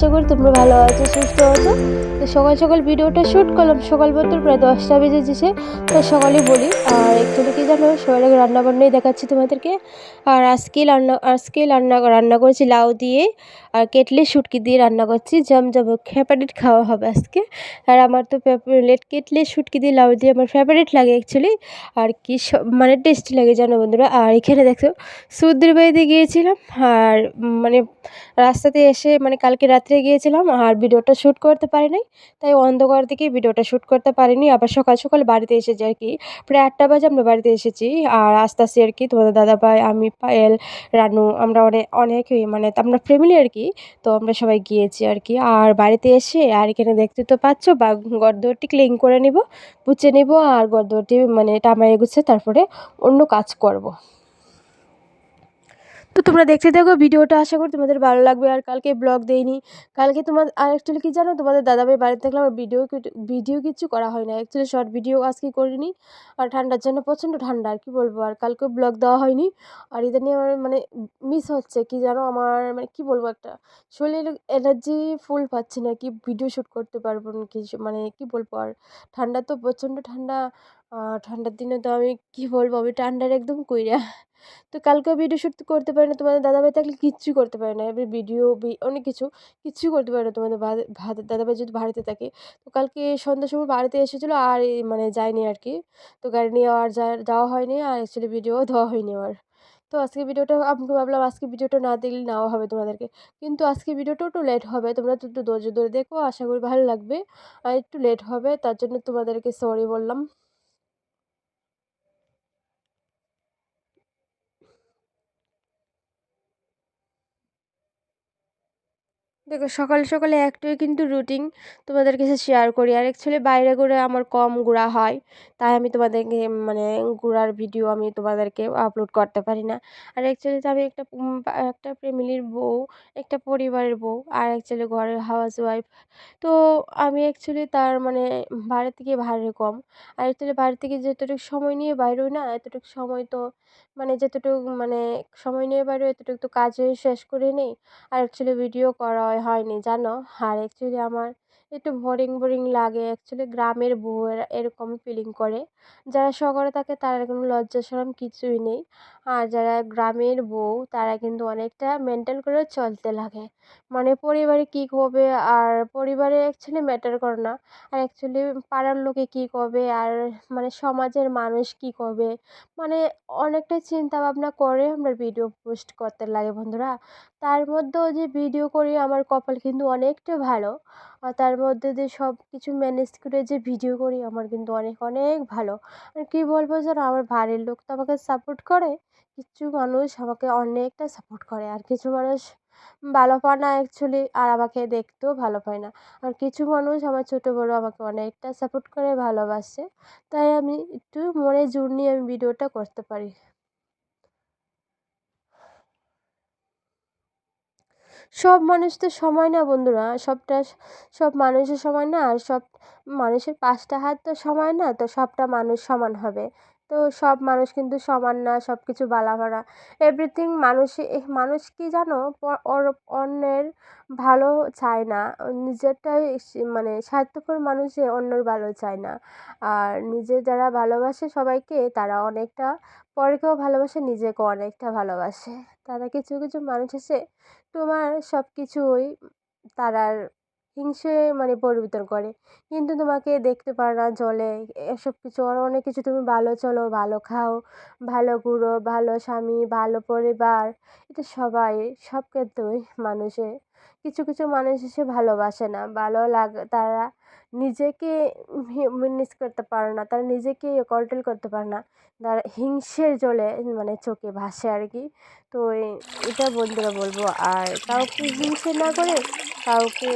আশা করি তোমরা ভালো আছো, সুস্থ আছো। তো সকাল সকাল ভিডিওটা শ্যুট করলাম। সকাল বলতে প্রায় দশটা বেজে যেছে তো সকালেই বলি। আর একচুয়ালি কি জানো, সকালে রান্নাবান্নাই দেখাচ্ছি তোমাদেরকে। আর আজকে রান্না আজকে রান্না রান্না করেছি লাউ দিয়ে। কেটলি শুটকি দিয়ে রান্না করছি জমজম ফেভারিট খাওয়া হবে আজকে। আর আমার তো লেট কেটলি, শুটকি দিয়ে লাউ দিয়ে আমার ফেভারিট লাগে অ্যাকচুয়ালি আর কি মানে টেস্টি লাগে জানো বন্ধুরা। আর এখানে দেখো সুদ্রের বাড়িতে গিয়েছিলাম আর মানে রাস্তাতে এসে মানে কালকে রাত্রে গিয়েছিলাম আর ভিডিওটা শ্যুট করতে পারি তাই অন্ধকার থেকে ভিডিওটা শ্যুট করতে পারিনি। আবার সকাল সকাল বাড়িতে এসেছি আর কি। প্রায় আটটা বাজে আমরা বাড়িতে এসেছি। আর আস্তে আস্তে আর কি তোমাদের দাদা ভাই আমি, পায়েল, রানু, আমরা অনেক অনেকই মানে আমরা ফ্যামিলি আর কি। তো আমরা সবাই গিয়েছি আর কি আর বাড়িতে এসে, আর এখানে দেখতে তো পাচ্ছ, বা গর্দটি ক্লিন করে নিব পুচে নিব, আর গর্দটি মানে টামাই গুছে তারপরে অন্য কাজ করব। তো তোমরা দেখতে থাকো, ভিডিওটা আশা করি তোমাদের ভালো লাগবে। আর কালকে ব্লগ দেইনি। কালকে তোমার, আর অ্যাকচুয়ালি কী জানো, তোমাদের দাদাভাই বাড়িতে থাকলে আমার ভিডিও ভিডিও কিছু করা হয় না অ্যাকচুয়ালি শর্ট ভিডিও আজকে করিনি। আর ঠান্ডার জন্য প্রচণ্ড ঠান্ডা, আর কি বলব। আর কালকে ব্লগ দেওয়া হয়নি। আর নিয়ে আমার মানে মিস হচ্ছে, কি জানো, আমার মানে কি বলব একটা শরীরে এনার্জি ফুল পাচ্ছি না, কি ভিডিও শ্যুট করতে পারব না কিছু মানে কি বলব, আর ঠান্ডা তো প্রচণ্ড ঠান্ডা। ঠান্ডার দিনে তো আমি কি বলব, আমি ঠান্ডার একদম কইরা তো কালকেও ভিডিও শ্যুট করতে পারি না তোমাদের দাদাভাই থাকলে কিচ্ছুই করতে পারে না। এবার ভিডিও অনেক কিছু, কিচ্ছু করতে পারে না তোমাদের দাদাভাই যদি বাড়িতে থাকে, তো কালকে সন্ধ্যার সময় বাড়িতে এসেছিল আর মানে যায়নি আর কি। তো গাড়ি নিয়ে আর যাওয়া হয়নি আর অ্যাকচুয়ালি ভিডিও দেওয়া হয়নি আর তো আজকে ভিডিওটা আমি ভাবলাম আজকে ভিডিওটা না দেখলে নেওয়া হবে তোমাদেরকে। কিন্তু আজকে ভিডিওটা একটু লেট হবে, তোমরা তো একটু ধৈর্য ধরে দেখো, আশা করি ভালো লাগবে। আর একটু লেট হবে, তার জন্য তোমাদেরকে সরি বললাম। দেখো, সকালে সকালে একটাই কিন্তু রুটিন তোমাদের কাছে শেয়ার করি। আর অ্যাকচুয়ালি বাইরে ঘুরে আমার কম ঘোরা হয়, তাই আমি তোমাদেরকে মানে ঘোরার ভিডিও আমি তোমাদেরকে আপলোড করতে পারি না। আর অ্যাকচুয়ালি আমি একটা একটা ফ্যামিলির বউ, একটা পরিবারের বউ, আর অ্যাকচুয়ালি ঘরের হাউস ওয়াইফ তো আমি অ্যাকচুয়ালি তার মানে বাড়ি থেকে ভাড়ে কম। আর অ্যাকচুয়ালি বাড়ি থেকে যতটুকু সময় নিয়ে বাইরে না, এতটুকু সময় তো মানে যতটুকু মানে সময় নিয়ে বাইরে এতটুকু তো কাজে শেষ করে নিই। আর অ্যাকচুয়ালি ভিডিও করা হয়নি জানো? আর অ্যাকচুয়ালি আমার একটু বোরিং বোরিং লাগে। অ্যাকচুয়ালি গ্রামের বউয়েরা এরকম ফিলিং করে। যারা শহরে থাকে তারা কোনো লজ্জা শরম কিছুই নেই। আর যারা গ্রামের বউ তারা কিন্তু অনেকটা মেনটেন করে চলতে লাগে। মানে পরিবারে কী করবে? আর পরিবারে অ্যাকচুয়ালি ম্যাটার করে না। আর অ্যাকচুয়ালি পাড়ার লোকে কী করবে? আর মানে সমাজের মানুষ কী করবে? মানে অনেকটা চিন্তা ভাবনা করে আমরা ভিডিও পোস্ট করতে লাগে বন্ধুরা। তার মধ্যেও যে ভিডিও করি আমার কপাল কিন্তু অনেকটা ভালো। আর তার মধ্যে দিয়ে সব কিছু ম্যানেজ করে যে ভিডিও করি আমার কিন্তু অনেক অনেক ভালো। আর কী বলব যেন আমার বাড়ির লোক তো আমাকে সাপোর্ট করে, কিছু মানুষ আমাকে অনেকটা সাপোর্ট করে আর কিছু মানুষ ভালো পায় না অ্যাকচুয়ালি আর আমাকে দেখতেও ভালো পায় না। আর কিছু মানুষ আমার ছোটো বড়ো আমাকে অনেকটা সাপোর্ট করে, ভালোবাসে। তাই আমি একটু মনে জোর নিয়ে আমি ভিডিওটা করতে পারি। সব মানুষ তো সময় না বন্ধুরা। সবটা সব মানুষের সময় না আর সব মানুষের পাঁচটা হাত তো সময় না, তো সবটা মানুষ সমান হবে। তো সব মানুষ কিন্তু সমান না সব কিছু বালাভাড়া এভরিথিং মানুষে মানুষ কি জানো? অন্যের ভালো চায় না। নিজেরটাই মানে স্বার্থপর মানুষে অন্যর ভালো চায় না। আর নিজে যারা ভালোবাসে সবাইকে, তারা অনেকটা পরকেও ভালোবাসে, নিজেকেও অনেকটা ভালোবাসে। তারা কিছু কিছু মানুষ আছে, তোমার সব কিছুই তারার হিংসে মানে পরিবর্তন করে। কিন্তু তোমাকে দেখতে পারে না জলে। এসব কিছু আরও অনেক কিছু তুমি ভালো চলো, ভালো খাও, ভালো ঘুরো, ভালো স্বামী, ভালো পরিবার। এটা সবাই, সব ক্ষেত্রেই মানুষে কিছু কিছু মানুষ এসে ভালোবাসে না। ভালো লাগ, তারা নিজেকে মিনিস করতে পারে না, তারা নিজেকে কন্ট্রোল করতে পারে না। তারা হিংসের জলে মানে চোখে ভাসে আর কি তো এটা বন্ধুরা বলব। আর কাউকে হিংসে না করে, কাউকে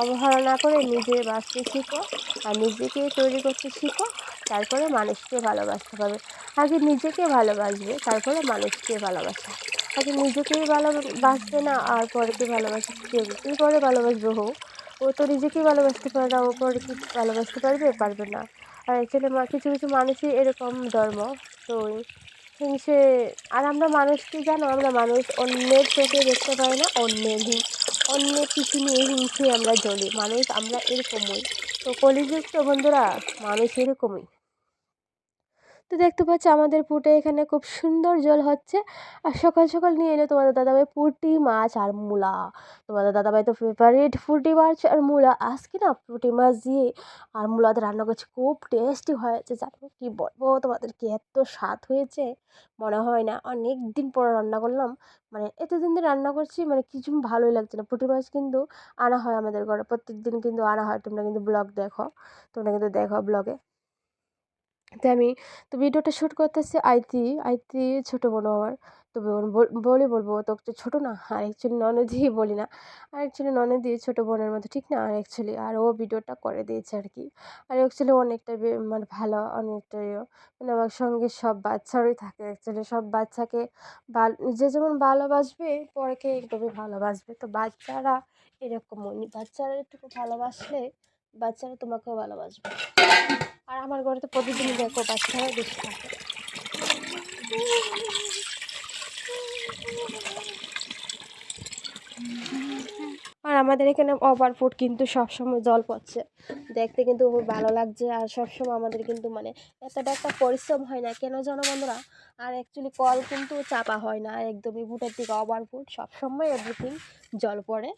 অবহেলা না করে নিজে বাঁচতে শিখো আর নিজেকে তৈরি করতে শিখো, তারপরে মানুষকে ভালোবাসতে পারবে। আগে নিজেকে ভালোবাসবে, তারপরে মানুষকে ভালোবাসে। আগে নিজেকেই ভালোবাসবে না, আর পরেকে ভালোবাসে কে পরে ভালোবাসবে হোক ও তো নিজেকেই ভালোবাসতে পারে না, ও পরে কি ভালোবাসতে পারবে? পারবে না। আর অ্যাকচুয়ালি কিছু কিছু মানুষই এরকম ধর্ম। তো হিংসে, আর আমরা মানুষকে জানো? আমরা মানুষ অন্যের চোখে দেখতে পাই না, অন্যের হিং, অন্যের কিছু নিয়ে হিংসে আমরা জ্বলি। মানুষ আমরা এরকমই। তো কলিযুগ তো বন্ধুরা, মানুষ এরকমই। তো দেখতে পাচ্ছ আমাদের পুটে এখানে খুব সুন্দর জল হচ্ছে। আর সকাল সকাল নিয়ে এলো তোমাদের দাদাভাই পুঁটি মাছ আর মূলা। তোমাদের দাদাভাই তো ফেভারিট পুঁটি মাছ আর মূলা। আজকে না পুঁটি মাছ দিয়ে আর মূলাতে রান্না করছি, খুব টেস্টি হয়েছে। জানো কি বলব, তোমাদেরকে এত স্বাদ হয়েছে, মনে হয় না। অনেক দিন পরে রান্না করলাম। মানে এতদিন ধরে রান্না করছি মানে কিছু ভালোই লাগছে না। পুঁটি মাছ কিন্তু আনা হয় আমাদের ঘরে। প্রত্যেক দিন কিন্তু আনা হয়। তোমরা কিন্তু ব্লগ দেখো। তোমরা কিন্তু দেখো ব্লগে। তো আমি, তো ভিডিওটা শ্যুট করতেছি আইতি আইতি ছোটো বোনও আমার তো বলে বলব তো ছোটো না, আর অ্যাকচুয়ালি ননদি বলি না। আর অ্যাকচুয়ালি ননদি ছোটো বোনের মতো ঠিক না, আর অ্যাকচুয়ালি আর ও ভিডিওটা করে দিয়েছে আর কি। আর অ্যাকচুয়ালি অনেকটা মানে ভালো অনেকটাই মানে আমার সঙ্গে সব বাচ্চারই থাকে অ্যাকচুয়ালি সব বাচ্চাকে ভালো যে যেমন ভালোবাসবে, পরেকে একদমই ভালোবাসবে। তো বাচ্চারা এরকম বাচ্চারা একটু ভালোবাসলে বাচ্চারা তোমাকেও ভালোবাসবে। আর আমার ঘরে তো প্রতিদিনই দেখো বাচ্চারা বেশি থাকে। আর আমাদের এখানে ওভার ফুড কিন্তু সবসময় জল পড়ছে। দেখতে কিন্তু খুব ভালো লাগছে আর সবসময় আমাদের কিন্তু মানে এতটা একটা পরিশ্রম হয় না। কেন জানো বন্ধুরা? আর অ্যাকচুয়ালি কল কিন্তু চাপা হয় না। একদমই ফুটের দিকে ওভার ফুড সবসময় এভরিথিং জল পড়ে।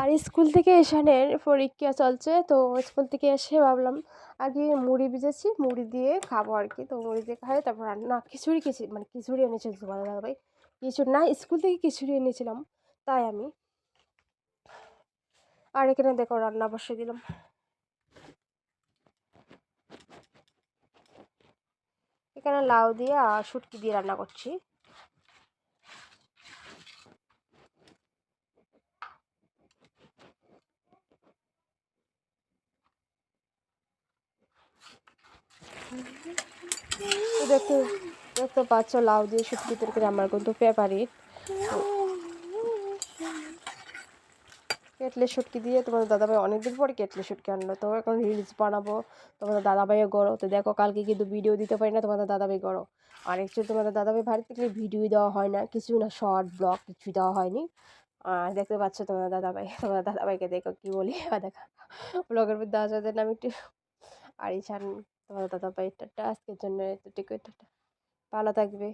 আর স্কুল থেকে এসানের পরীক্ষা চলছে, তো স্কুল থেকে এসে ভাবলাম আগে মুড়ি ভিজেছি, মুড়ি দিয়ে খাব আর কি। তো মুড়ি দিয়ে খাই, তারপর রান্না, খিচুড়ি কিছু মানে খিচুড়ি এনেছিল তোমার দাদাভাই। খিচুড়ি না, স্কুল থেকে খিচুড়ি এনেছিলাম, তাই আমি। আর এখানে দেখো রান্না বসে দিলাম। এখানে লাউ দিয়ে আর শুটকি দিয়ে রান্না করছি। দেখতে দেখতে পাচ্ছ লাউ দিয়ে শুটকি তরকারি আমার কিন্তু ফেভারিট কেটলে শুটকি দিয়ে তোমাদের দাদাভাই অনেকদিন পরে কেটলে শুটকি আনলো। তো এখন রিলস বানাবো। তোমাদের দাদাভাইও গড়ো তো দেখো, কালকে কিন্তু ভিডিও দিতে পারি না, তোমাদের দাদাভাই গড়ো আর অ্যাকচুয়ালি তোমাদের দাদাভাই বাড়ি থেকে ভিডিও দেওয়া হয় না, কিছু না শর্ট ব্লগ কিছু দেওয়া হয়নি। আর দেখতে পাচ্ছ তোমার দাদাভাই। তোমার দাদাভাইকে দেখো কী বলি, দেখা। ব্লগের মধ্যে আসাদের আমি একটু। আর ইসান তোমার দাদা ভাই টাটা আজকের জন্য এতটুকু ভালো থাকবে।